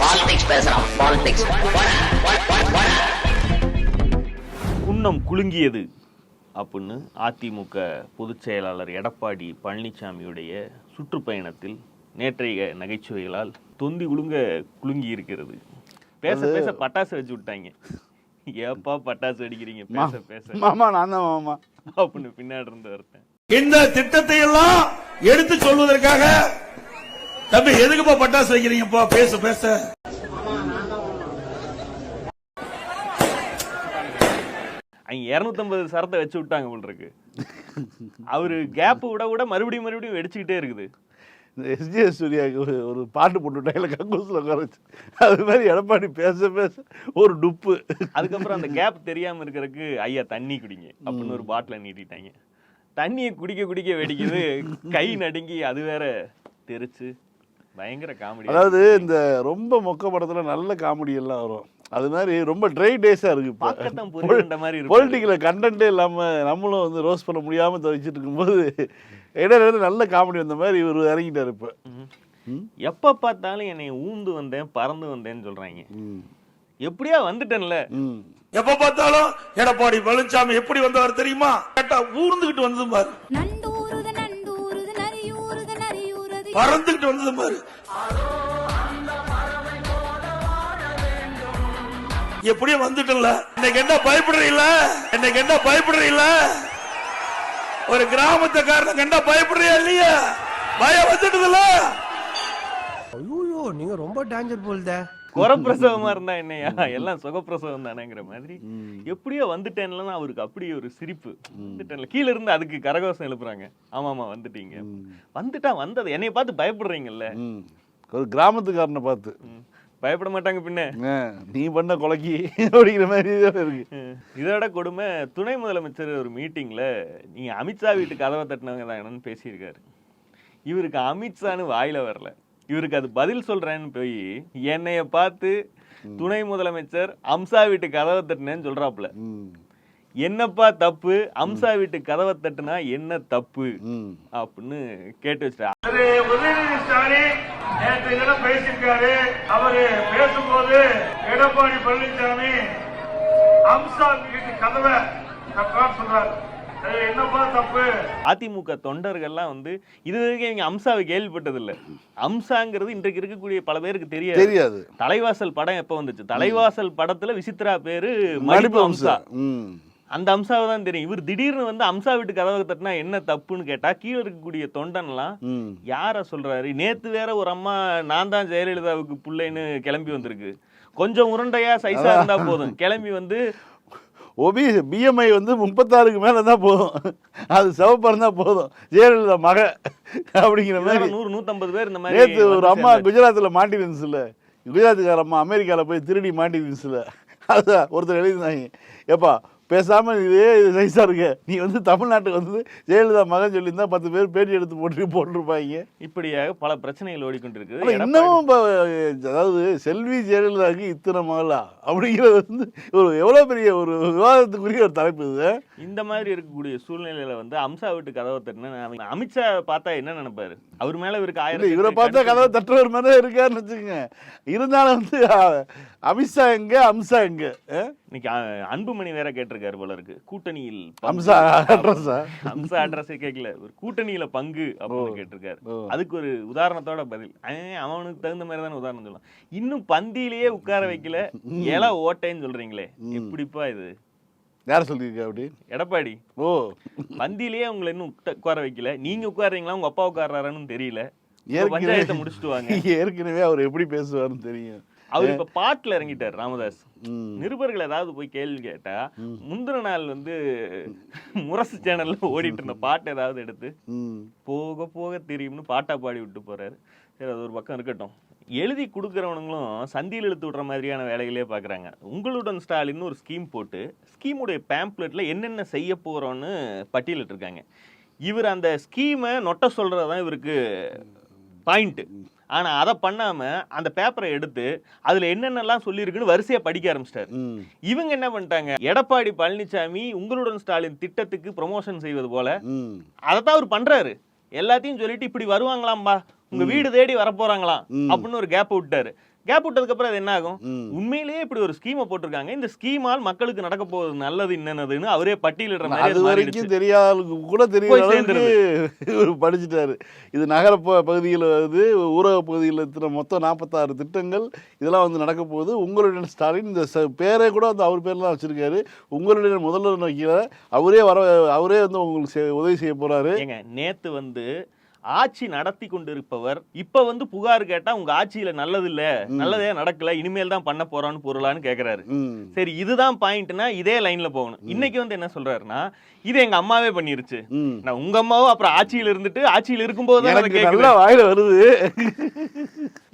Politics பேசுறான் politics Kunnam குலுங்கியது அப்படின்னு அதிமுக பொதுச் செயலாளர் எடப்பாடி பழனிசாமியுடைய சுற்றுப்பயணத்தில் நேற்றைய நகைச்சுவைகளால் தொந்தி குலுங்க குலுங்கி இருக்கிறது பேச பேச பட்டாசு வச்சு விட்டாங்க. ஏப்பா பட்டாசு வெடிக்கிறீங்க? பேச பேச. மாமா நான் தான் மாமா. அப்படின்னு பின்னாடி இருந்து ஒருத்தன் இந்த திட்டத்தை எல்லாம் எடுத்து சொல்வதற்காக தம்பி எதுக்குப்பா பட்டாசு வைக்கிறீங்கப்பா பேச பேச. அவங்க இரநூத்தம்பது சரத்தை வச்சு விட்டாங்க போல் இருக்கு. அவரு கேப் விட விட மறுபடியும் மறுபடியும் வெடிச்சுக்கிட்டே இருக்குது. இந்த எஸ்ஜிஎஸ் சூர்யாவுக்கு ஒரு ஒரு பாட்டு போட்டுவிட்டாங்க கக்கூசில் உட்கார வச்சு. அது மாதிரி எடப்பாடி பேச பேச ஒரு டுப்பு. அதுக்கப்புறம் அந்த கேப் தெரியாம இருக்கிறதுக்கு ஐயா தண்ணி குடிங்க. அப்படின்னு ஒரு பாட்டில நீட்டிட்டாங்க. தண்ணியை குடிக்க குடிக்க வெடிக்குது. கை நடுங்கி அது வேற தெரிச்சு. பயங்கர காமெடி அதாவது இந்த ரொம்ப மொக்க படத்துல நல்ல காமெடி எல்லாம் வரும். அது மாதிரி ரொம்ப ட்ரை டேஸா இருக்கு பார்க்கத்தான் புரியுன்ற மாதிரி இருக்கு. பொலிட்டிக்கல கண்டென்ட்டே இல்லாம நம்மளும் வந்து ரோஸ் பண்ண முடியாம தவிச்சிட்டு இருக்கும்போது இடையில நல்ல காமெடி வந்த மாதிரி இவர் இறங்கிட்டாரு இப்ப. ம்? எப்ப பார்த்தாலும் என்னை ஊந்து வந்தேன் பறந்து வந்தேன்னு சொல்றாங்க. ம். எப்படியா வந்துட்டேன்ல? ம். எப்ப பார்த்தாலும் எடப்பாடி பழனிசாமி எப்படி வந்தவர் தெரியுமா? கேட்டா ஊர்ந்துகிட்டு வந்தது பாரு பறந்துகிட்டு வந்தது பாரு. எப்படியும் வந்துட்டல இன்னைக்கு என்ன பயப்படுறீங்கள? இன்னைக்கு என்ன பயப்படுறீங்கள? ஒரு கிராமத்துக்காரனுக்கு என்ன பயப்படுறியா இல்லையா? பயம் வந்துட்டதுல. ஐயோ நீங்க ரொம்ப டேஞ்சர் போல்தே. குறப்பிரசவமா இருந்தா என்னையா? எல்லாம் சுகப்பிரசவம் தானேங்கிற மாதிரி. எப்படியோ வந்துட்டேன்ல அவருக்கு அப்படி ஒரு சிரிப்பு. வந்துட்டேன்ல. கீழ இருந்து அதுக்கு கரகோஷம் எழுப்புறாங்க. ஆமா ஆமா வந்துட்டீங்க வந்துட்டா வந்தது. என்னைய பார்த்து பயப்படுறீங்கல்ல. ஒரு கிராமத்துக்காரனை பார்த்து. பயப்பட மாட்டாங்க பின்ன. நீ பண்ண கொலைக்கு அப்படிங்கிற மாதிரி இருக்கு. இதோட கொடுமை துணை முதலமைச்சர் ஒரு மீட்டிங்ல நீங்க அமித்ஷா வீட்டு கதவை தட்டினவங்க என்னன்னு பேசியிருக்காரு. இவருக்கு அமித்ஷான்னு வாயில வரல. இவருக்கு அது பதில் சொல்கிறேன்னு போய் என்னைய பார்த்து துணை முதலமைச்சர் அம்சா வீட்டு கதவை தட்டினேன்னு சொல்கிறாப்புல என்னப்பா தப்பு? அம்சா வீட்டு கதவை தட்டுனா என்ன தப்பு? அப்படின்னு கேட்டு வச்சிட்டா. உதயநிதி ஸ்டாலின் நேற்று தினம் பேசியிருக்காரு. அவரு பேசும்போது எடப்பாடி பழனிசாமி அம்சா வீட்டு கதவை தப்பா சொல்றாரு. அதிமுக தொண்டர்கள்லாம் வந்து இது வரைக்கும் இவங்க அம்சாவை கேள்விப்பட்டதில்ல. அம்சாங்கிறது இன்றைக்கு இருக்கக்கூடிய பல பேருக்கு தெரியாது. தெரியாது. தலைவாசல் படம் எப்ப வந்துச்சு? தலைவாசல் படத்துல விசித்ரா பேரு மடிப்பு அம்சா. அந்த அம்சாவை தான் தெரியும். இவர் திடீர்னு வந்து அம்சா வீட்டு கதவை தட்டினா என்ன தப்புன்னு கேட்டா கீழே இருக்கக்கூடிய தொண்டன்லாம். யார சொல்றாரு? நேத்து வேற ஒரு அம்மா நான் தான் ஜெயலலிதாவுக்கு புள்ளைன்னு கிளம்பி வந்திருக்கு. கொஞ்சம் உருண்டையா சைஸா இருந்தா போதும். கிளம்பி வந்து ஒபி பிஎம்ஐ வந்து முப்பத்தாறுக்கு மேலே தான் போதும். அது சிவப்பாக இருந்தால் போதும். ஜெயலலிதா மக அப்படிங்கிற மாதிரி. நூறு நூத்தம்பது பேர் இந்த மாதிரி நேற்று ஒரு அம்மா. குஜராத்தில் மாட்டிருந்துச்சுல குஜராத்துக்கார அம்மா அமெரிக்காவில் போய் திருடி மாட்டிருந்துச்சுல அதான் ஒருத்தர் எழுதினாங்க ஏப்பா பேசாமல் இதே நைஸாக இருக்க. நீ வந்து தமிழ்நாட்டுக்கு வந்து ஜெயலலிதா மகன் சொல்லியிருந்தா பத்து பேர் பேட்டி எடுத்து போட்டு போட்டிருப்பாங்க. இப்படியாக பல பிரச்சனைகள் எடப்பாடி- இன்னமும் இப்போ அதாவது செல்வி ஜெயலலிதாவுக்கு இத்தனை மகளா? அப்படிங்கிறது வந்து ஒரு எவ்வளோ பெரிய ஒரு விவாதத்துக்குரிய ஒரு தலைப்பு இது. இந்த மாதிரி இருக்கக்கூடிய சூழ்நிலையில வந்து அம்சா வீட்டு கதவை தட்டினா அமித்ஷா பார்த்தா என்ன நினைப்பாரு? அவர் மேல இவருக்கு ஆயிரம் இவரை பார்த்தா கதவை தட்டுறவர் தான் இருக்காருன்னு வச்சுக்கோங்க. இருந்தாலும் வந்து அமித்ஷா எங்க அம்சா எங்க? இன்னைக்கு அன்புமணி வேற கேட்டிருக்காரு போல இருக்கு. கூட்டணியில். அம்சா அட்ரஸா அம்சா அட்ரஸே கேட்கல ஒரு கூட்டணியில பங்கு அப்படின்னு கேட்டிருக்காரு. அதுக்கு ஒரு உதாரணத்தோட பதில். அவன் அவனுக்கு தகுந்த மாதிரி தானே உதாரணம் சொல்லலாம் இன்னும் பந்தியிலேயே உட்கார வைக்கல. ஏலா ஓட்டைன்னு சொல்றீங்களே. எப்படிப்பா இது? யார் சொல்லியிருக்கா அப்படி? எடப்பாடி. ஓ. பந்தியிலேயே உங்களை இன்னும் உட்கா- உட்கார வைக்கல. நீங்க உட்கார்றீங்களா? உங்க அப்பா உட்கார்றாருன்னு தெரியல. பஞ்சாயத்தை முடிச்சுட்டு வாங்க. ஏற்கனவே அவர் எப்படி பேசுவாருன்னு தெரியும். அவர் இப்ப பாட்டுல இறங்கிட்டார் ராமதாஸ். நிருபர்கள் ஏதாவது போய் கேள்வி கேட்டா முந்தின நாள் வந்து முரசு சேனல்ல ஓடிட்டு இருந்த பாட்டு ஏதாவது எடுத்து போக போக தெரியும்னு பாட்டா பாடி விட்டு போறாரு. சரி அது ஒரு பக்கம் இருக்கட்டும். எழுதி கொடுக்குறவனுங்களும் சந்தியில் இழுத்து விடுற மாதிரியான வேலைகளே பார்க்குறாங்க உங்களுடன் ஸ்டாலின் ஒரு ஸ்கீம் போட்டு ஸ்கீமுடைய பேம்ப்ளெட்டில் என்னென்ன செய்ய போகிறோன்னு பட்டியலிட்டிருக்காங்க. இவர் அந்த ஸ்கீமை நொட்ட சொல்கிறது தான் இவருக்கு பாயிண்ட்டு ஆனால் அதை பண்ணாமல் அந்த பேப்பரை எடுத்து அதில் என்னென்னலாம் சொல்லியிருக்குன்னு வரிசையாக படிக்க ஆரம்பிச்சிட்டாரு. இவங்க என்ன பண்ணிட்டாங்க? எடப்பாடி பழனிசாமி உங்களுடன் ஸ்டாலின் திட்டத்துக்கு ப்ரொமோஷன் செய்வது போல அதைத்தான் அவர் பண்றாரு. எல்லாத்தையும் சொல்லிட்டு இப்படி வருவாங்களாம்பா. உங்க வீடு தேடி வரப்போறாங்களாம் அப்படின்னு ஒரு கேப் விட்டாரு. கேப் விட்டதுக்கு அப்புறம் அது என்ன ஆகும். உண்மையிலேயே இப்படி ஒரு ஸ்கீமை போட்டிருக்காங்க. இந்த ஸ்கீமால் மக்களுக்கு நடக்க போவது நல்லது என்னதுன்னு அவரே பட்டியலிடுற மாதிரி அது வரைக்கும். தெரியாத கூட தெரியாத படிச்சுட்டாரு. இது நகர பகுதியில் வந்து ஊரக பகுதியில் இருக்கிற மொத்தம் நாற்பத்தாறு திட்டங்கள் இதெல்லாம் வந்து நடக்க போகுது. உங்களுடைய ஸ்டாலின் இந்த பேரே கூட வந்து அவர் பேர்லாம் வச்சிருக்காரு. உங்களுடைய முதல்வர் நோக்கில அவரே வர அவரே வந்து உங்களுக்கு உதவி செய்ய போறாரு. ஏங்க நேத்து வந்து ஆட்சி நடத்தி கொண்டிருப்பவர் இப்ப வந்து புகார் கேட்டா உங்க ஆட்சியில நல்லது இல்ல நல்லதே நடக்கல இனிமேல் தான் பண்ண போறான்னு பொருளான்னு கேக்குறாரு. சரி இதுதான் பாயிண்ட்னா இதே லைன்ல போகணும். இன்னைக்கு வந்து என்ன சொல்றாருன்னா இது எங்க அம்மாவே பண்ணிருச்சு. நான் உங்க அம்மாவும் அப்புறம் ஆட்சியில இருந்துட்டு ஆட்சியில இருக்கும்போது. நல்லா வாயில வருது.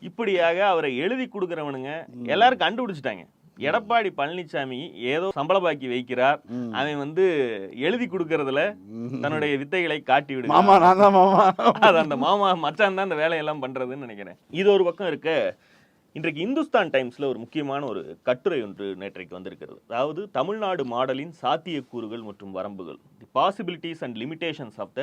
இப்படியாக அவரை எழுதி கொடுக்கறவனுங்க எல்லாரும் கண்டுபிடிச்சிட்டாங்க. எடப்பாடி பழனிசாமி ஏதோ சம்பள பாக்கி வைக்கிறார். அவன் வந்து எழுதி கொடுக்கறதுல தன்னுடைய வித்தைகளை காட்டி விடுகிறார். மாமா நான் தான் மாமா. அது அந்த மாமா மச்சான் தான் அந்த வேலையெல்லாம் பண்றதுன்னு நினைக்கிறேன். இது ஒரு பக்கம் இருக்க. இன்றைக்கு இந்துஸ்தான் டைம்ஸ்ல ஒரு முக்கியமான ஒரு கட்டுரை ஒன்று நேற்றைக்கு வந்திருக்கிறது. அதாவது தமிழ்நாடு மாடலின் சாத்தியக்கூறுகள் மற்றும் வரம்புகள். The possibilities and limitations of the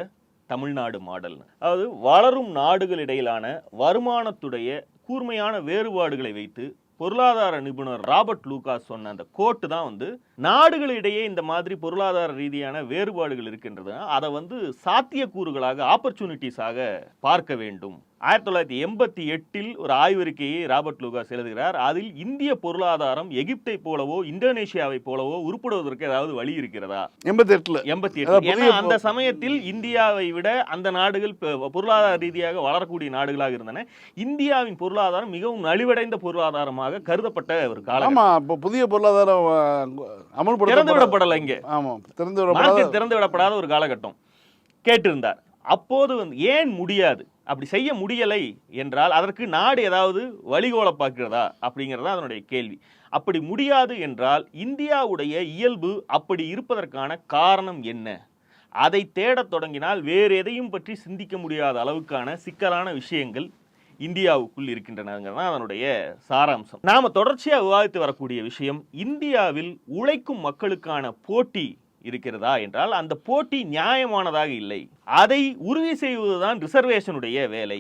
Tamil Nadu model. அதாவது வளரும் நாடுகளிடையிலான வருமானத்துடைய கூர்மையான வேறுபாடுகளை வைத்து பொருளாதார நிபுணர் ராபர்ட் லூகாஸ் சொன்ன அந்த கோட்டு தான் வந்து நாடுகளிடையே இந்த மாதிரி பொருளாதார ரீதியான வேறுபாடுகள் இருக்கின்றது அதை வந்து சாத்தியக்கூறுகளாக ஆப்பர்ச்சுனிட்டிஸாக பார்க்க வேண்டும். ஆயிரத்தி தொள்ளாயிரத்தி எண்பத்தி எட்டில் ஒரு ஆய்வறிக்கையை ராபர்ட் லூகாஸ் எழுதுகிறார். அதில் இந்திய பொருளாதாரம் எகிப்தை போலவோ இந்தோனேஷியாவை போலவோ உருப்படுவதற்கு ஏதாவது வழி இருக்கிறதா? எண்பத்தி எட்டுல எண்பத்தி எட்டு ஏன்னா அந்த சமயத்தில் இந்தியாவை விட அந்த நாடுகள் பொருளாதார ரீதியாக வளரக்கூடிய நாடுகளாக இருந்தன. இந்தியாவின் பொருளாதாரம் மிகவும் நலிவடைந்த பொருளாதாரமாக கருதப்பட்ட ஒரு காலம் ஆமா இப்போ புதிய பொருளாதாரம் அமல்படுத்த திறந்து விடப்படலை இங்கே. ஆமா திறந்து விடப்படாத திறந்து விடப்படாத ஒரு காலகட்டம் கேட்டிருந்தார். அப்போது வந்து ஏன் முடியாது? அப்படி செய்ய முடியலை என்றால் அதற்கு நாடு ஏதாவது வழிகோல பார்க்கிறதா அப்படிங்கிறது தான் அதனுடைய கேள்வி. அப்படி முடியாது என்றால் இந்தியாவுடைய இயல்பு அப்படி இருப்பதற்கான காரணம் என்ன? அதை தேடத் தொடங்கினால் வேறு எதையும் பற்றி சிந்திக்க முடியாத அளவுக்கான சிக்கலான விஷயங்கள் இந்தியாவுக்குள் இருக்கின்றனங்கிறது தான் அதனுடைய சாராம்சம். நாம் தொடர்ச்சியாக விவாதித்து வரக்கூடிய விஷயம் இந்தியாவில் உழைக்கும் மக்களுக்கான போட்டி இருக்கிறதா என்றால் அந்த போட்டி நியாயமானதாக இல்லை. அதை உறுதி செய்வதுதான் ரிசர்வேஷனுடைய வேலை.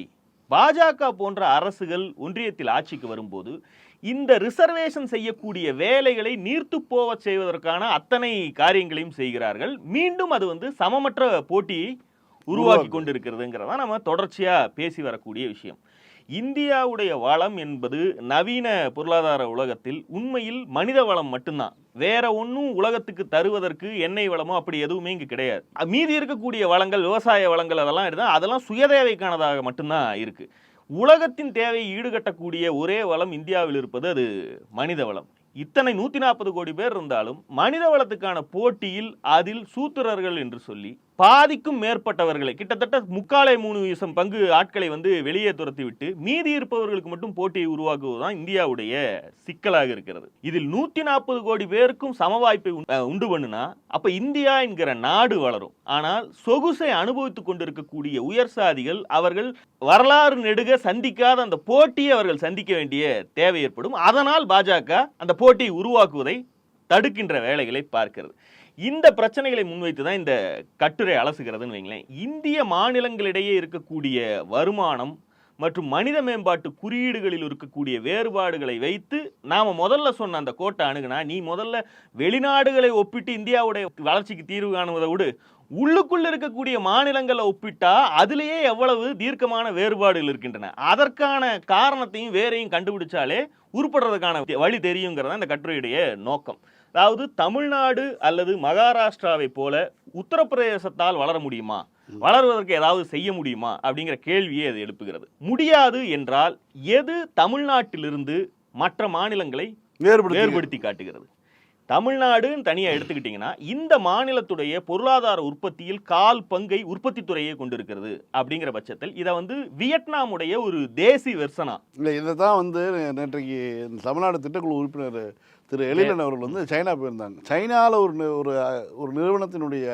பாஜக போன்ற அரசுகள் ஒன்றியத்தில் ஆட்சிக்கு வரும்போது இந்த ரிசர்வேஷன் செய்யக்கூடிய வேலைகளை நீர்த்து போவச் செய்வதற்கான அத்தனை காரியங்களையும் செய்கிறார்கள். மீண்டும் அது வந்து சமமற்ற போட்டியை உருவாக்கி கொண்டிருக்கிறதுங்கிறதா நம்ம தொடர்ச்சியா பேசி வரக்கூடிய விஷயம். இந்தியாவுடைய வளம் என்பது நவீன பொருளாதார உலகத்தில் உண்மையில் மனித வளம் மட்டும்தான். வேற ஒன்றும் உலகத்துக்கு தருவதற்கு எண்ணெய் வளமோ அப்படி எதுவுமே இங்கே கிடையாது. மீதி இருக்கக்கூடிய வளங்கள் விவசாய வளங்கள் அதெல்லாம் இருந்தால் அதெல்லாம் சுயதேவைக்கானதாக மட்டும்தான் இருக்குது உலகத்தின் தேவையை ஈடுகட்டக்கூடிய ஒரே வளம் இந்தியாவில் இருப்பது அது மனித வளம். இத்தனை நூற்றி நாற்பது கோடி பேர் இருந்தாலும் மனித வளத்துக்கான போட்டியில் அதில் சூத்திரர்கள் என்று சொல்லி பாதிக்கும் மேற்பட்டவர்களை கிட்டத்தட்ட முக்காலை மூணு வீசம் பங்கு ஆட்களை வந்து வெளியே துரத்தி விட்டு மீதி இருப்பவர்களுக்கு மட்டும் போட்டியை உருவாக்குவதுதான் இந்தியாவுடைய சிக்கலாக இருக்கிறது. இதில் நூத்தி நாற்பது கோடி பேருக்கும் சம வாய்ப்பை உண்- உண்டு பண்ணுனா அப்ப இந்தியா என்கிற நாடு வளரும். ஆனால் சொகுசை அனுபவித்துக் கொண்டிருக்கக்கூடிய உயர் சாதிகள் அவர்கள் வரலாறு நெடுக சந்திக்காத அந்த போட்டியை அவர்கள் சந்திக்க வேண்டிய தேவை ஏற்படும். அதனால் பாஜக அந்த போட்டியை உருவாக்குவதை தடுக்கின்ற வேலைகளை பார்க்கிறது. இந்த பிரச்சனைகளை முன்வைத்து தான் இந்த கட்டுரை அலசுகிறதுன்னு வைங்களேன். இந்திய மாநிலங்களிடையே இருக்கக்கூடிய வருமானம் மற்றும் மனித மேம்பாட்டு குறியீடுகளில் இருக்கக்கூடிய வேறுபாடுகளை வைத்து நாம் முதல்ல சொன்ன அந்த கோட்டை அணுகுனா நீ முதல்ல வெளிநாடுகளை ஒப்பிட்டு இந்தியாவுடைய வளர்ச்சிக்கு தீர்வு காணுவதை விடு. உள்ளுக்குள்ள இருக்கக்கூடிய மாநிலங்களை ஒப்பிட்டா அதுலேயே எவ்வளவு தீர்க்கமான வேறுபாடுகள் இருக்கின்றன. அதற்கான காரணத்தையும் வேறையும் கண்டுபிடிச்சாலே உருப்படுறதுக்கான வழி தெரியுங்கிறத இந்த கட்டுரையுடைய நோக்கம். அதாவது தமிழ்நாடு அல்லது மகாராஷ்டிராவை போல உத்தரப்பிரதேசத்தால் வளர முடியுமா? வளர்வதற்கு ஏதாவது செய்ய முடியுமா? அப்படிங்கிற கேள்வியை அது எழுப்புகிறது. முடியாது என்றால் எது தமிழ்நாட்டிலிருந்து மற்ற மாநிலங்களை வேறுபடுத்தி காட்டுகிறது? தமிழ்நாடுன்னு தனியா எடுத்துக்கிட்டீங்கன்னா இந்த மாநிலத்துடைய பொருளாதார உற்பத்தியில் கால் பங்கை உற்பத்தி துறையை கொண்டிருக்கிறது அப்படிங்கிற பட்சத்தில் இதை வந்து வியட்நாமுடைய ஒரு தேசி வெர்சனா. இல்லை இதை தான் வந்து நேற்றைக்கு தமிழ்நாடு திட்டக்குழு உறுப்பினர் திரு எழிலன் அவர்கள் வந்து சைனா போயிருந்தாங்க. சைனாவில் ஒரு ஒரு ஒரு நிறுவனத்தினுடைய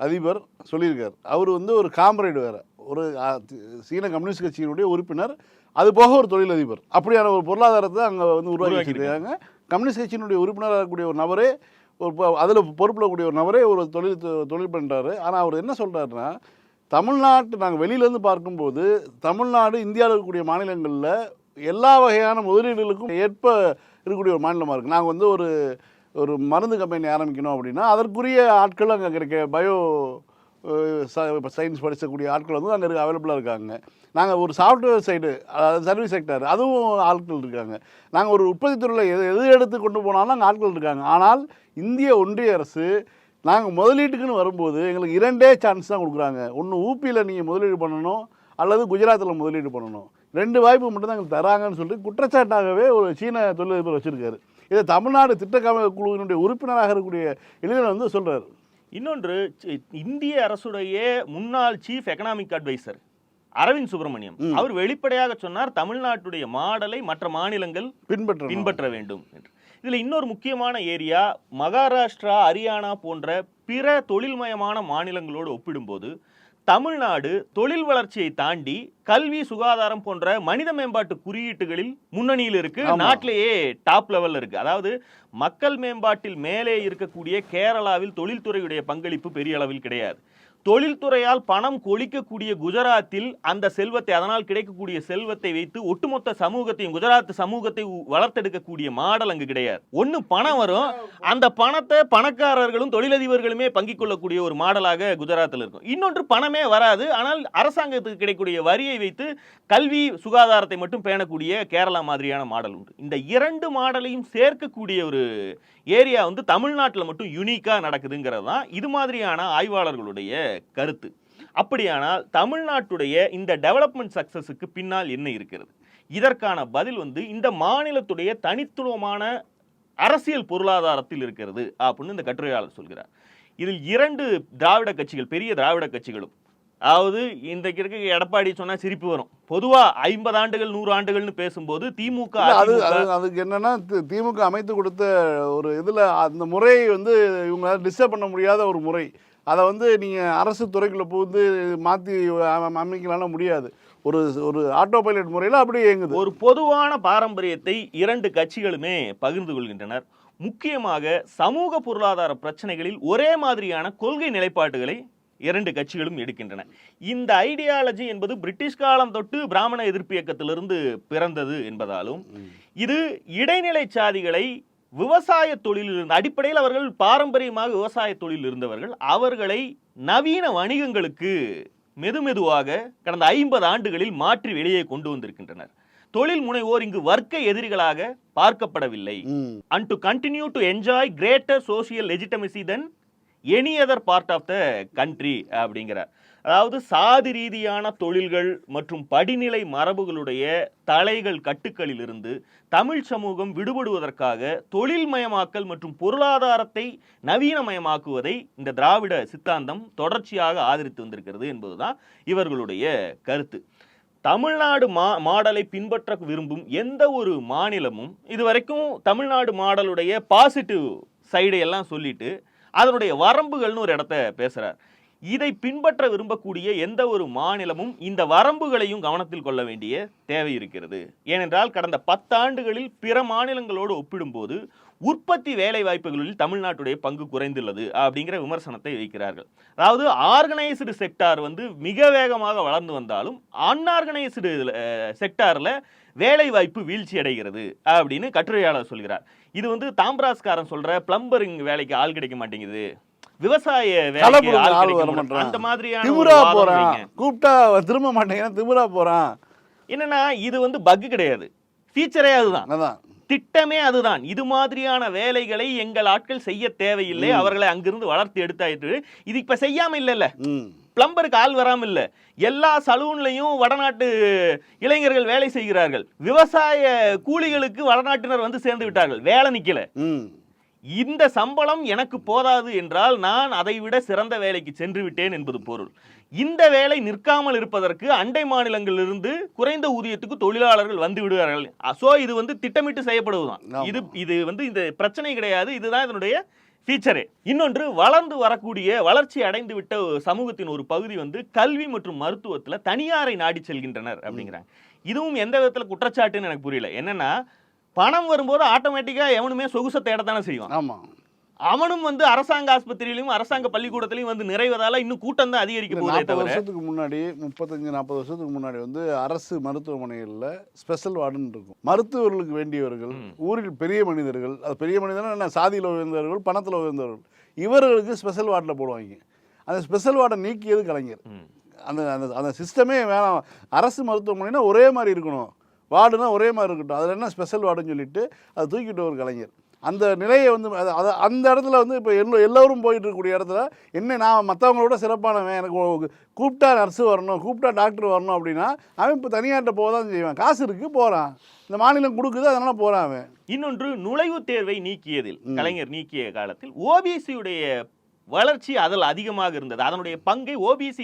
அதிபர் சொல்லியிருக்கார். அவர் வந்து ஒரு காம்ரேடு வேறு. ஒரு சீன கம்யூனிஸ்ட் கட்சியினுடைய உறுப்பினர் அது போக ஒரு தொழிலதிபர். அப்படியான ஒரு பொருளாதாரத்தை அங்கே வந்து உருவாக்கி. வச்சிருக்காங்க. கம்யூனிஸ்ட் கட்சியினுடைய உறுப்பினராக இருக்கக்கூடிய ஒரு நபரே ஒரு அதில் பொறுப்பில் கூடிய ஒரு நபரே ஒரு தொழில் தொ- தொழில் பண்ணுறாரு ஆனால் அவர் என்ன சொல்கிறாருன்னா தமிழ்நாட்டு நாங்கள் வெளியிலேருந்து பார்க்கும்போது தமிழ்நாடு இந்தியாவில் இருக்கக்கூடிய மாநிலங்களில் எல்லா வகையான முதலீடுகளுக்கும் ஏற்ப இருக்கக்கூடிய ஒரு மாநிலமாக இருக்குது நாங்கள் வந்து ஒரு ஒரு மருந்து கம்பெனி ஆரம்பிக்கணும் அப்படின்னா அதற்குரிய ஆட்கள் அங்கே கிடைக்க பயோ இப்போ சயின்ஸ் படிக்கக்கூடிய ஆட்கள் வந்து அங்கே அவைலபிளாக இருக்காங்க. நாங்கள் ஒரு சாஃப்ட்வேர் சைடு அதாவது சர்வீஸ் செக்டர் அதுவும் ஆட்கள் இருக்காங்க. நாங்கள் ஒரு உற்பத்தி துறையில் எது எது எடுத்து கொண்டு போனாலும் அங்கே ஆட்கள் இருக்காங்க. ஆனால் இந்திய ஒன்றிய அரசு நாங்கள் முதலீட்டுக்குன்னு வரும்போது எங்களுக்கு இரண்டே சான்ஸ் தான் கொடுக்குறாங்க. ஒன்று ஊபியில் நீங்கள் முதலீடு பண்ணணும் அல்லது குஜராத்தில் முதலீடு பண்ணணும். ரெண்டு வாய்ப்பு மட்டும் தான் எங்களுக்கு தராங்கன்னு சொல்லிட்டு குற்றச்சாட்டாகவே ஒரு சீன தொழிலதிபர் வச்சுருக்காரு. இதை தமிழ்நாடு திட்டக்கம குழுவினுடைய உறுப்பினராக இருக்கக்கூடிய இளைஞர் வந்து சொல்கிறார் இன்னொன்று இந்திய அரசுடைய முன்னாள் chief economic adviser Arvind Subramaniam. அவர் வெளிப்படையாக சொன்னார் தமிழ்நாட்டுடைய மாடலை மற்ற மாநிலங்கள் பின்பற்ற பின்பற்ற வேண்டும் என்று. இதுல இன்னொரு முக்கியமான ஏரியா மகாராஷ்டிரா ஹரியானா போன்ற பிற தொழில்மயமான மாநிலங்களோடு ஒப்பிடும்போது தமிழ்நாடு தொழில் வளர்ச்சியை தாண்டி கல்வி சுகாதாரம் போன்ற மனித மேம்பாட்டு குறியீட்டுகளில் முன்னணியில் இருக்கு. நாட்டிலேயே டாப் லெவல்ல இருக்கு. அதாவது மக்கள் மேம்பாட்டில் மேலே இருக்கக்கூடிய கேரளாவில் தொழில்துறையுடைய பங்களிப்பு பெரிய அளவில் கிடையாது. தொழில்துறையால் பணம் கொளிக்கக்கூடிய குஜராத்தில் அந்த செல்வத்தை அதனால் கிடைக்கக்கூடிய செல்வத்தை வைத்து ஒட்டுமொத்த சமூகத்தையும் குஜராத் சமூகத்தை வளர்த்தெடுக்கக்கூடிய மாடல் அங்கு கிடையாது. ஒன்று பணம் வரும். அந்த பணத்தை பணக்காரர்களும் தொழிலதிபர்களுமே பங்கிக் கொள்ளக்கூடிய ஒரு மாடலாக குஜராத்தில் இருக்கும். இன்னொன்று பணமே வராது. ஆனால் அரசாங்கத்துக்கு கிடைக்கக்கூடிய வரியை வைத்து கல்வி சுகாதாரத்தை மட்டும் பேணக்கூடிய கேரளா மாதிரியான மாடல் உண்டு. இந்த இரண்டு மாடலையும் சேர்க்கக்கூடிய ஒரு ஏரியா வந்து தமிழ்நாட்டில் மட்டும் யூனிக்காக நடக்குதுங்கிறது தான். இது மாதிரியான ஆய்வாளர்களுடைய கருத்து. அப்படியானால் தமிழ்நாட்டுடைய இந்த டெவலப்மெண்ட் சக்சஸுக்கு பின்னால் என்ன இருக்கிறது? இதற்கான பதில் வந்து இந்த மாநிலத்துடைய தனித்துவமான அரசியல் பொருளாதாரத்தில் இருக்கிறது அப்படின்னு இந்த கட்டுரையாளர் சொல்கிறார். இதில் இரண்டு திராவிட கட்சிகள் பெரிய திராவிட கட்சிகளும் அதாவது இன்றைக்கு இருக்க எடப்பாடி சொன்னா சிரிப்பு வரும். பொதுவா ஐம்பது ஆண்டுகள் நூறு ஆண்டுகள்னு பேசும்போது திமுக அது அதுக்கு என்னன்னா திமுக அமைத்து கொடுத்த ஒரு இதில் அந்த முறையை வந்து இவங்க டிஸ்டர்ப் பண்ண முடியாத ஒரு முறை. அதை வந்து நீங்கள் அரசு துறைக்குள்ள புகுந்து மாற்றி அமைக்கலாம் முடியாது. ஒரு ஒரு ஆட்டோ பைலட் முறையில் அப்படியே இயங்குது. ஒரு பொதுவான பாரம்பரியத்தை இரண்டு கட்சிகளுமே பகிர்ந்து கொள்கின்றனர். முக்கியமாக சமூக பொருளாதார பிரச்சனைகளில் ஒரே மாதிரியான கொள்கை நிலைப்பாட்டுகளை இரண்டு கட்சிகளும் எடுக்கின்றன. இந்த ஐடியாலஜி என்பது பிரிட்டிஷ் காலம் தொட்டு பிராமண எதிர்ப்பு இயக்கத்திலிருந்து பிறந்தது என்பதாலும் இது இடைநிலை சாதிகளை விவசாய தொழிலில் இருந்த அடிப்படையில் அவர்கள் பாரம்பரியமாக விவசாய தொழிலில் இருந்தவர்கள் அவர்களை நவீன வணிகங்களுக்கு மெதுமெதுவாக கடந்த ஐம்பது ஆண்டுகளில் மாற்றி வெளியே கொண்டு வந்திருக்கின்றனர். தொழில் முனைவோர் இங்கு வர்க்க எதிரிகளாக பார்க்கப்படவில்லை. And to continue to enjoy greater social legitimacy than any other part of the country அப்படிங்கிறார். அதாவது சாதி ரீதியான தொழில்கள் மற்றும் படிநிலை மரபுகளுடைய தலைகள் கட்டுக்களிலிருந்து தமிழ் சமூகம் விடுபடுவதற்காக தொழில்மயமாக்கல் மற்றும் பொருளாதாரத்தை நவீனமயமாக்குவதை இந்த திராவிட சித்தாந்தம் தொடர்ச்சியாக ஆதரித்து வந்திருக்கிறது என்பதுதான் இவர்களுடைய கருத்து. தமிழ்நாடு மா மாடலை பின்பற்ற விரும்பும் எந்த ஒரு மாநிலமும் இதுவரைக்கும் தமிழ்நாடு மாடலுடைய பாசிட்டிவ் சைடையெல்லாம் சொல்லிட்டு அதனுடைய வரம்புகள்னு ஒரு இடத்த பேசுகிறார் இதை பின்பற்ற விரும்பக்கூடிய எந்த ஒரு மாநிலமும் இந்த வரம்புகளையும் கவனத்தில் கொள்ள வேண்டிய தேவை இருக்கிறது. ஏனென்றால் கடந்த பத்தாண்டுகளில் பிற மாநிலங்களோடு ஒப்பிடும்போது உற்பத்தி வேலை வாய்ப்புகளில் தமிழ்நாட்டுடைய பங்கு குறைந்துள்ளது அப்படிங்கிற விமர்சனத்தை வைக்கிறார்கள். அதாவது ஆர்கனைஸ்டு செக்டார் வந்து மிக வேகமாக வளர்ந்து வந்தாலும் அன்ஆர்கனைஸ்டு செக்டாரில் வேலை வாய்ப்பு வீழ்ச்சி அடைகிறது அப்படின்னு கட்டுரையாளர் சொல்கிறார். இது வந்து தாம்பராஸ்காரன் சொல்கிற பிளம்பரிங் வேலைக்கு ஆள் கிடைக்க மாட்டேங்குது. விவசாய அந்த மாதிரியான வாதம் போறான். கூப்பிட்டா திரும்ப மாட்டேங்கிறான் திமுறா போறான். என்னன்னா இது வந்து பக் கிடையாது. ஃபீச்சரே அதுதான். அதான். திட்டமே அதுதான். இது மாதிரியான வேலைகளை எங்கள் ஆட்கள் செய்ய தேவையில்லை. அவர்களை அங்கிருந்து வளர்த்து எடுத்தாயிற்று. இது இப்ப செய்யாம இல்லைல்ல. பிளம்பருக்கு ஆள் வராம இல்ல. எல்லா சலூன்லயும் வடநாட்டு இளைஞர்கள் வேலை செய்கிறார்கள். விவசாய கூலிகளுக்கு வடநாட்டினர் வந்து சேர்ந்து விட்டார்கள். வேலை நிக்கல. இந்த சம்பளம் எனக்கு போதாது என்றால் நான் அதை விட சிறந்த வேலைக்கு சென்று விட்டேன் என்பது பொருள். இந்த வேலை நிற்காமல் இருப்பதற்கு அண்டை மாநிலங்களிலிருந்து குறைந்த ஊதியத்துக்கு தொழிலாளர்கள் வந்து விடுவார்கள். சோ இது வந்து திட்டமிட்டு செய்யப்படுவதுதான். இது இது வந்து இந்த பிரச்சனை கிடையாது. இதுதான் இதனுடைய ஃபீச்சரே இன்னொன்று வளர்ந்து வரக்கூடிய வளர்ச்சி அடைந்து விட்ட சமூகத்தின் ஒரு பகுதி வந்து கல்வி மற்றும் மருத்துவத்துல தனியாரை நாடி செல்கின்றனர் அப்படிங்கிறாங்க. இதுவும் எந்த விதத்துல குற்றச்சாட்டுன்னு எனக்கு புரியல. என்னன்னா பணம் வரும்போது ஆட்டோமேட்டிக்கா எவனுமே சொகுசை தேடத்தானே செய்வான். ஆமாம் அவனும் வந்து அரசாங்க ஆஸ்பத்திரியிலும் அரசாங்க பள்ளிக்கூடத்திலையும் வந்து நிறைவதால இன்னும் கூட்டம் தான் அதிகரிக்க போதே வருஷத்துக்கு முன்னாடி முப்பத்தஞ்சு நாற்பது வருஷத்துக்கு முன்னாடி வந்து அரசு மருத்துவமனைகளில் ஸ்பெஷல் வார்டுன்னு இருக்கும். மருத்துவர்களுக்கு வேண்டியவர்கள் ஊரில் பெரிய மனிதர்கள் அது பெரிய மனிதர்கள் என்ன சாதியில் உயர்ந்தவர்கள் பணத்தில் உயர்ந்தவர்கள் இவர்களுக்கு ஸ்பெஷல் வார்டில் போடுவாங்க. அந்த ஸ்பெஷல் வார்டை நீக்கியது கலைஞர். அந்த அந்த அந்த சிஸ்டமே வேணாம். அரசு மருத்துவமனைனா ஒரே மாதிரி இருக்கணும். வார்டுனா ஒரே மாதிரி இருக்கட்டும். அதில் என்ன ஸ்பெஷல் வார்டுன்னு சொல்லிட்டு அதை தூக்கிட்டு ஒரு கலைஞர். அந்த நிலையை வந்து அது அந்த இடத்துல வந்து இப்போ எல்லோ எல்லோரும் போயிட்டு இருக்கக்கூடிய இடத்துல என்ன நான் மற்றவங்களோட சிறப்பானவன் எனக்கு கூப்பிட்டா நர்ஸு வரணும் கூப்பிட்டா டாக்டர் வரணும் அப்படின்னா அவன் இப்போ தனியார்கிட்ட போக தான் செய்வான். காசு இருக்குது போகிறான் இந்த மாநிலம் கொடுக்குது அதனால் போகிறான் அவன். இன்னொன்று நுழைவுத் தேர்வை நீக்கியதில் கலைஞர் நீக்கிய காலத்தில் ஓபிசியுடைய வளர்ச்சி அதில் அதிகமாக இருந்தது. அதனுடைய பங்கை ஓபிசி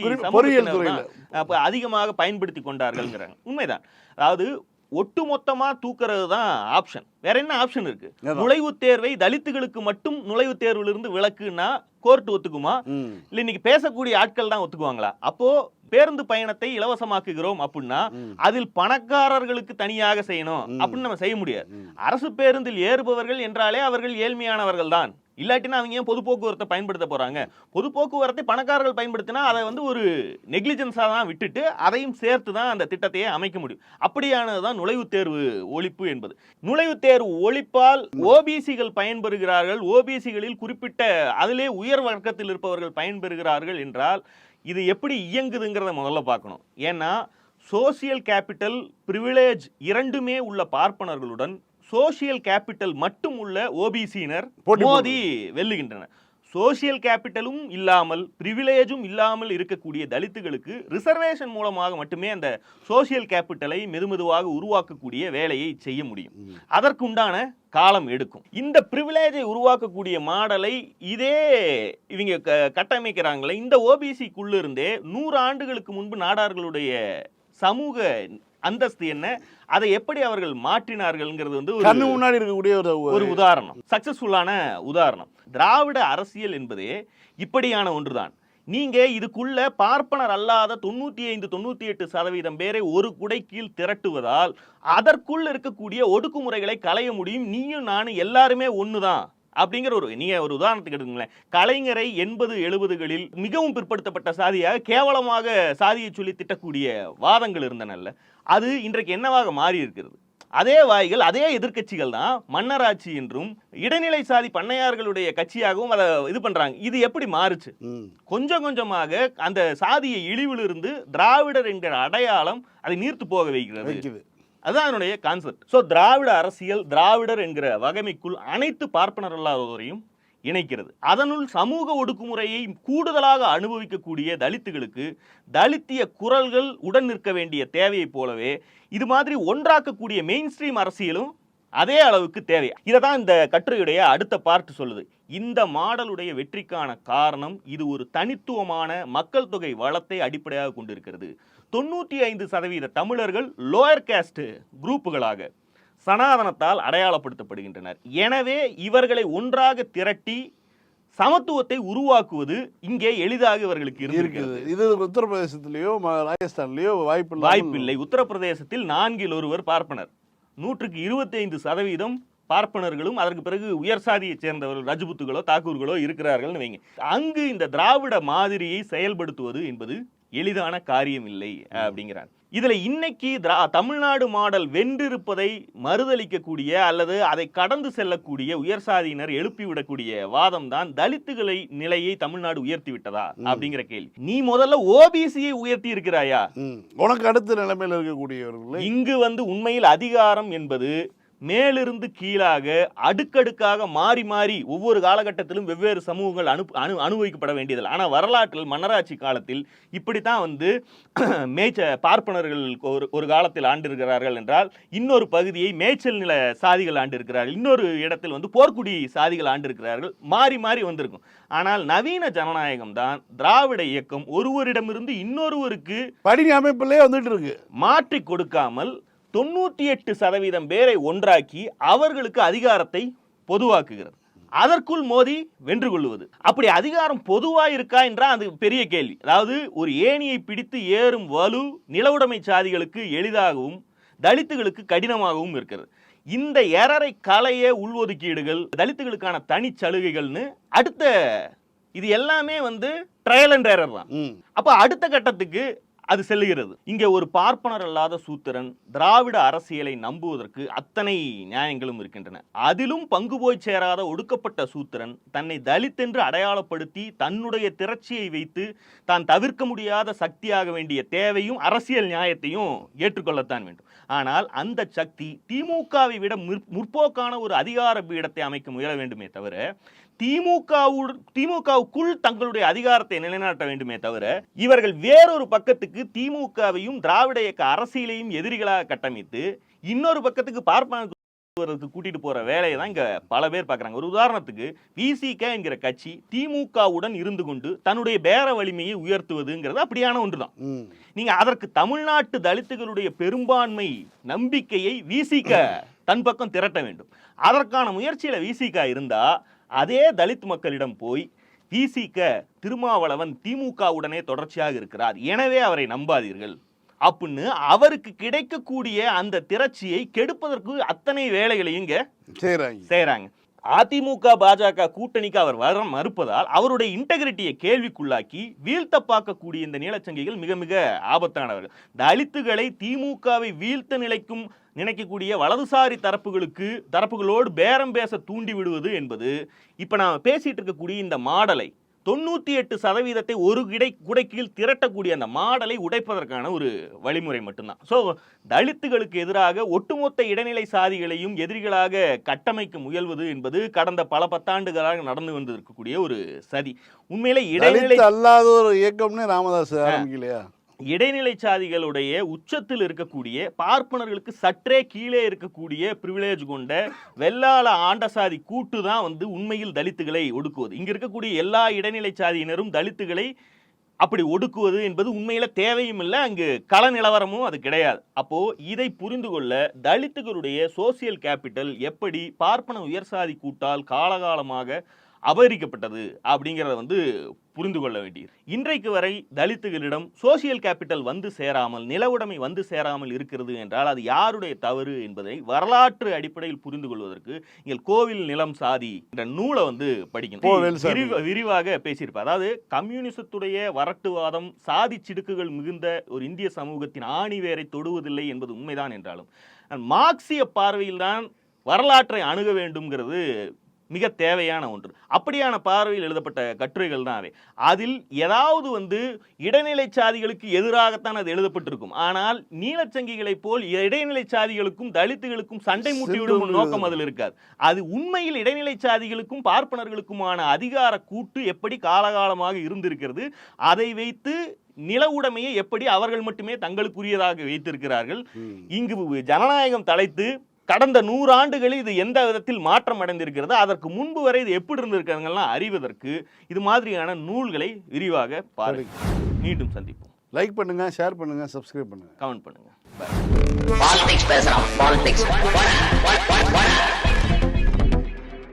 அதிகமாக பயன்படுத்தி கொண்டார்கள்ங்கிறாங்க. உண்மைதான். அதாவது ஒட்டுமொத்தமா தூக்குறது தான் ஆப்ஷன் வேற என்ன ஆப்ஷன் இருக்கு. நுழைவுத் தேர்வை தலித்துகளுக்கு மட்டும் நுழைவுத் தேர்விலிருந்து விலக்குன்னா கோர்ட் ஒத்துக்குமா? இல்ல இன்னைக்கு பேசக்கூடிய ஆட்கள் தான் ஒத்துக்குவாங்களா? அப்போ பேருந்து பயணத்தை இலவசமாக்குகிறோம் அப்படின்னா. அதில் பணக்காரர்களுக்கு தனியாக செய்யணும். அப்படின்னு நம்ம செய்ய முடியாது. அரசு பேருந்தில் ஏறுபவர்கள் என்றாலே அவர்கள் ஏழ்மையானவர்கள் தான். இல்லாட்டினா அவங்க ஏன் பொது போக்குவரத்தை பயன்படுத்த போறாங்க? பொது போக்குவரத்தை பணக்காரர்கள் பயன்படுத்தினா அதை வந்து ஒரு நெக்லிஜென்ஸாக தான் விட்டுட்டு அதையும் சேர்த்து தான் அந்த திட்டத்தையே அமைக்க முடியும். அப்படியானது தான் நுழைவுத் தேர்வு ஒழிப்பு என்பது. நுழைவுத் தேர்வு ஒழிப்பால் ஓபிசிகள் பயன்பெறுகிறார்கள். ஓபிசிகளில் குறிப்பிட்ட அதிலே உயர் வர்க்கத்தில் இருப்பவர்கள் பயன்பெறுகிறார்கள் என்றால் இது எப்படி இயங்குதுங்கிறத முதல்ல பார்க்கணும். ஏன்னா சோசியல் கேபிட்டல் பிரிவிலேஜ் இரண்டுமே உள்ள பார்ப்பனர்களுடன் சோசியல் கேபிட்டல் மட்டும் உள்ள ஓபிசியினர் மோதி வெல்லுகின்றனர். சோசியல் கேபிட்டலும் இல்லாமல் பிரிவிலேஜும் இல்லாமல் இருக்கக்கூடிய தலித்துகளுக்கு ரிசர்வேஷன் மூலமாக மட்டுமே அந்த சோசியல் கேபிட்டலை மெதுமெதுவாக உருவாக்கக்கூடிய வேலையை செய்ய முடியும். அதற்குண்டான காலம் எடுக்கும். இந்த பிரிவிலேஜை உருவாக்கக்கூடிய மாடலை இதே இவங்க க- கட்டமைக்கிறாங்களே இந்த ஓபிசிக்குள்ள இருந்தே நூறு ஆண்டுகளுக்கு முன்பு நாடார்களுடைய சமூக அந்தஸ்து என்ன? அதை எப்படி அவர்கள் மாற்றினார்கள்ங்கிறது வந்து ஒரு கண்ணு முன்னாடி இருக்கக்கூடிய ஒரு ஒரு உதாரணம். சக்சஸ்ஃபுல்லான உதாரணம். திராவிட அரசியல் என்பதே இப்படியான ஒன்றுதான். நீங்க இதுக்குள்ள பார்ப்பனர் அல்லாத தொண்ணூத்தி ஐந்து தொண்ணூத்தி எட்டு சதவீதம் பேரை ஒரு குடை கீழ் திரட்டுவதால் அதற்குள் இருக்கக்கூடிய ஒடுக்குமுறைகளை களைய முடியும். நீயும் நானும் எல்லாருமே ஒண்ணுதான். அப்படிங்கிற ஒரு நீங்க ஒரு உதாரணத்துக்கு எடுத்துங்களேன் கலைஞரை எண்பது எழுபதுகளில் மிகவும் பிற்படுத்தப்பட்ட சாதியாக கேவலமாக சாதியை சொல்லி திட்டக்கூடிய வாதங்கள் இருந்தனல்ல. அது இன்றைக்கு என்னவாக மாறி இருக்கிறது அதே வாய்கள் அதே எதிர்க்கட்சிகள் தான் மன்னராட்சி என்றும் இடைநிலை சாதி பண்ணையார்களுடைய கட்சியாகவும் அதை இது பண்றாங்க. இது எப்படி மாறுச்சு. கொஞ்சம் கொஞ்சமாக அந்த சாதிய இழிவிலிருந்து திராவிடர் என்கிற அடையாளம் அதை நீர்த்து போக வைக்கிறது. அதுதான் அதனுடைய கான்செப்ட் ஸோ திராவிட அரசியல் திராவிடர் என்கிற வகைமைக்குள் அனைத்து பார்ப்பனர் அல்லாதோரையும் இணைக்கிறது. அதனுள் சமூக ஒடுக்குமுறையை கூடுதலாக அனுபவிக்கக்கூடிய தலித்துகளுக்கு தலித்திய குரல்கள் உடன் நிற்க வேண்டிய தேவையைப் போலவே இது மாதிரி ஒன்றாக்கக்கூடிய மெயின் ஸ்ட்ரீம் அரசியலும் அதே அளவுக்கு தேவை. இதை தான் இந்த கட்டுரையுடைய அடுத்த பார்ட் சொல்லுது. இந்த மாடலுடைய வெற்றிக்கான காரணம் இது ஒரு தனித்துவமான மக்கள் தொகை வளத்தை அடிப்படையாக கொண்டிருக்கிறது. தொண்ணூற்றி ஐந்து சதவீத தமிழர்கள் லோயர் கேஸ்ட் குரூப்புகளாக சனாதனத்தால் அடையாளப்படுத்தப்படுகின்றனர். எனவே இவர்களை ஒன்றாக திரட்டி சமத்துவத்தை உருவாக்குவது இங்கே எளிதாக இவர்களுக்கு இருக்குது. இருக்கிறது இது உத்தரப்பிரதேசத்திலேயோ ராஜஸ்தான்லயோ வாய்ப்பு வாய்ப்பில்லை. உத்தரப்பிரதேசத்தில் நான்கில் ஒருவர் பார்ப்பனர். நூற்றுக்கு இருபத்தைந்து சதவீதம் பார்ப்பனர்களும் அதற்கு பிறகு உயர் சாதியைச் சேர்ந்தவர்கள் ரஜபுத்துகளோ தாக்கூர்களோ இருக்கிறார்கள்னு வைங்க. அங்கு இந்த திராவிட மாதிரியை செயல்படுத்துவது என்பது எளிதான காரியம் இல்லை அப்படிங்கிறார். இதுல இன்னைக்கு திரா தமிழ்நாடு மாடல் வென்றிருப்பதை மறுதளிக்கக்கூடிய அல்லது அதை கடந்து செல்லக்கூடிய உயர் சாதியினர் எழுப்பிவிடக்கூடிய வாதம் தான் தலித்துகளை நிலையை தமிழ்நாடு உயர்த்தி விட்டதா அப்படிங்கிற கேள்வி. நீ முதல்ல ஓபிசியை உயர்த்தி இருக்கிறாயா. உனக்கு அடுத்த நிலைமையில் இருக்கக்கூடியவர்கள் இங்கு வந்து உண்மையில் அதிகாரம் என்பது மேலிருந்து கீழாக அடுக்கடுக்காக மாறி மாறி ஒவ்வொரு காலகட்டத்திலும் வெவ்வேறு சமூகங்கள் அனு அனு அனுபவிக்கப்பட வேண்டியதில்லை. ஆனால் வரலாற்றில் மன்னராட்சி காலத்தில் இப்படித்தான் வந்து மேய்ச்ச பார்ப்பனர்கள் ஒரு ஒரு காலத்தில் ஆண்டிருக்கிறார்கள் என்றால் இன்னொரு பகுதியை மேய்ச்சல் நில சாதிகள் ஆண்டிருக்கிறார்கள். இன்னொரு இடத்தில் வந்து போர்க்குடி சாதிகள் ஆண்டிருக்கிறார்கள். மாறி மாறி வந்திருக்கும். ஆனால் நவீன ஜனநாயகம் தான் திராவிட இயக்கம் ஒருவரிடமிருந்து இன்னொருவருக்கு படினி அமைப்பிலே வந்துட்டு இருக்கு. மாற்றி கொடுக்காமல் தொண்ணூத்தி எட்டு சதவீதம் பேரை ஒன்றாக்கி அவர்களுக்கு அதிகாரத்தை பொதுவாக்குகிறது. அதற்குள் மோதி வென்று கொள்வது. அப்படி அதிகாரம் பொதுவா இருக்கா என்றால் அது பெரிய கேள்வி. அதாவது ஒரு ஏணியை பிடித்து ஏறும் வலு நிலவுடைமை சாதிகளுக்கு எளிதாகவும் தலித்துகளுக்கு கடினமாகவும் இருக்கிறது. இந்த எரரை களைய உள்ஒதுக்கீடுகள் தலித்துகளுக்கான தனி சலுகைகள்னு அடுத்த இது எல்லாமே வந்து ட்ரையல் அண்ட் எரர் தான். அப்ப அடுத்த கட்டத்துக்கு அது செல்லுகிறது. இங்கே ஒரு பார்ப்பனர் அல்லாத சூத்திரன் திராவிட அரசியலை நம்புவதற்கு அத்தனை நியாயங்களும் இருக்கின்றன. அதிலும் பங்கு போய் சேராத ஒடுக்கப்பட்ட சூத்திரன் தன்னை தலித்தென்று அடையாளப்படுத்தி தன்னுடைய திரட்சியை வைத்து தான் தவிர்க்க முடியாத சக்தியாக வேண்டிய தேவையும் அரசியல் நியாயத்தையும் ஏற்றுக்கொள்ளத்தான் வேண்டும். ஆனால் அந்த சக்தி திமுகவை விட முற்போக்கான ஒரு அதிகார பீடத்தை அமைக்க முயல வேண்டுமே தவிர திமுகவுடன் திமுகவுக்குள் தங்களுடைய அதிகாரத்தை நிலைநாட்ட வேண்டுமே தவிர இவர்கள் வேறொரு பக்கத்துக்கு திமுகவையும் திராவிட இயக்க அரசியலையும் எதிரிகளாக கட்டமைத்து இன்னொரு பக்கத்துக்கு பார்ப்பன கூட்டிட்டு போற வேலையை தான் இங்க பல பேர் பார்க்கறாங்க. ஒரு உதாரணத்துக்கு விசிக என்கிற கட்சி திமுகவுடன் இருந்து கொண்டு தன்னுடைய பேர வலிமையை உயர்த்துவதுங்கிறது அப்படியான ஒன்றுதான். நீங்க அதற்கு தமிழ்நாட்டு தலித்துகளுடைய பெரும்பான்மை நம்பிக்கையை விசிக தன் பக்கம் திரட்ட வேண்டும். அதற்கான முயற்சியில விசிக இருந்தா அதே தலித் மக்களிடம் போய் விசிக திருமாவளவன் திமுகவுடனே தொடர்ச்சியாக இருக்கிறார். எனவே அவரை நம்பாதீர்கள். அப்படின்னு அவருக்கு கிடைக்கக்கூடிய அந்த திரட்சியை கெடுப்பதற்கு அத்தனை வேலைகளையும் இங்க செய்கிறாங்க அதிமுக பாஜக கூட்டணிக்கு அவர் வர மறுப்பதால் அவருடைய இன்டெகிரிட்டியை கேள்விக்குள்ளாக்கி வீழ்த்த பார்க்கக்கூடிய இந்த நீலச்சங்கிகள் மிக மிக ஆபத்தானவர்கள். தலித்துகளை திமுகவை வீழ்த்த நிலைக்கும் நினைக்கக்கூடிய வலதுசாரி தரப்புகளுக்கு தரப்புகளோடு பேரம் பேச தூண்டி விடுவது என்பது இப்ப நாம் பேசிட்டு இருக்கக்கூடிய இந்த மாடலை தொண்ணூத்தி எட்டு சதவீதத்தை ஒரு கிடை குடைக்கீழ் திரட்டக்கூடிய அந்த மாடலை உடைப்பதற்கான ஒரு வழிமுறை மட்டும்தான். ஸோ தலித்துகளுக்கு எதிராக ஒட்டுமொத்த இடைநிலை சாதிகளையும் எதிரிகளாக கட்டமைக்க முயல்வது என்பது கடந்த பல பத்தாண்டுகளாக நடந்து வந்திருக்கக்கூடிய ஒரு சதி. உண்மையிலே இடைநிலை அல்லாத ஒரு இயக்கம்னு ராமதாஸ் ஆரம்பிக்கலையா? இடைநிலை சாதிகளுடைய உச்சத்தில் இருக்கக்கூடிய பார்ப்பனர்களுக்கு சற்றே கீழே இருக்கக்கூடிய பிரிவிலேஜ் கொண்ட வெள்ளாள ஆண்ட சாதி கூட்டு தான் வந்து உண்மையில் தலித்துகளை ஒடுக்குவது. இங்கே இருக்கக்கூடிய எல்லா இடைநிலை சாதியினரும் தலித்துகளை அப்படி ஒடுக்குவது என்பது உண்மையில தேவையும் இல்லை அங்கு கள நிலவரமும் அது கிடையாது. அப்போ இதை புரிந்து கொள்ள தலித்துகளுடைய சோசியல் கேபிட்டல் எப்படி பார்ப்பன உயர்சாதி கூட்டால் காலகாலமாக அபகரிக்கப்பட்டது அப்படிங்கிறத வந்து புரிந்து கொள்ள வேண்டியது இன்றைக்கு வரை தலித்துகளிடம் சோசியல் கேபிட்டல் வந்து சேராமல் நிலவுடைமை வந்து சேராமல் இருக்கிறது என்றால் அது யாருடைய தவறு என்பதை வரலாற்று அடிப்படையில் புரிந்து கொள்வதற்கு நீங்கள் கோவில் நிலம் சாதி என்ற நூலை வந்து படிக்கணும். விரிவாக பேசியிருப்பார். அதாவது கம்யூனிசத்துடைய வரட்டுவாதம் சாதி சிடுக்குகள் மிகுந்த ஒரு இந்திய சமூகத்தின் ஆணிவேரை தொடுவதில்லை என்பது உண்மைதான் என்றாலும் மார்க்சிய பார்வையில்தான் வரலாற்றை அணுக வேண்டும்ங்கிறது மிக தேவையான ஒன்று. அப்படியான பார்வையில் எழுதப்பட்ட கட்டுரைகள் தான் அவை. அதில் ஏதாவது வந்து இடைநிலை சாதிகளுக்கு எதிராகத்தான் அது எழுதப்பட்டிருக்கும். ஆனால் நீலச்சங்கிகளைப் போல் இடைநிலை சாதிகளுக்கும் தலித்துகளுக்கும் சண்டை மூட்டி விடும் சிந்து நோக்கம் அதில் இருக்காது. அது உண்மையில் இடைநிலை சாதிகளுக்கும் பார்ப்பனர்களுக்குமான அதிகார கூட்டு எப்படி காலகாலமாக இருந்திருக்கிறது அதை வைத்து நில உடைமையை எப்படி அவர்கள் மட்டுமே தங்களுக்குரியதாக வைத்திருக்கிறார்கள். இங்கு ஜனநாயகம் தலைத்து கடந்த நூறு ஆண்டுகளில் இது எந்த விதத்தில் மாற்றம் அடைந்திருக்கிறது அதற்கு முன்பு வரை இது எப்படி இருந்திருக்கிறதுங்கெல்லாம் அறிவதற்கு இது மாதிரியான நூல்களை விரிவாக பாருங்கள் மீண்டும் சந்திப்போம். லைக் பண்ணுங்க ஷேர் பண்ணுங்க சப்ஸ்கிரைப் பண்ணுங்க. கமெண்ட் பண்ணுங்க. பாலிடிக்ஸ் பேசுறான் பாலிடிக்ஸ்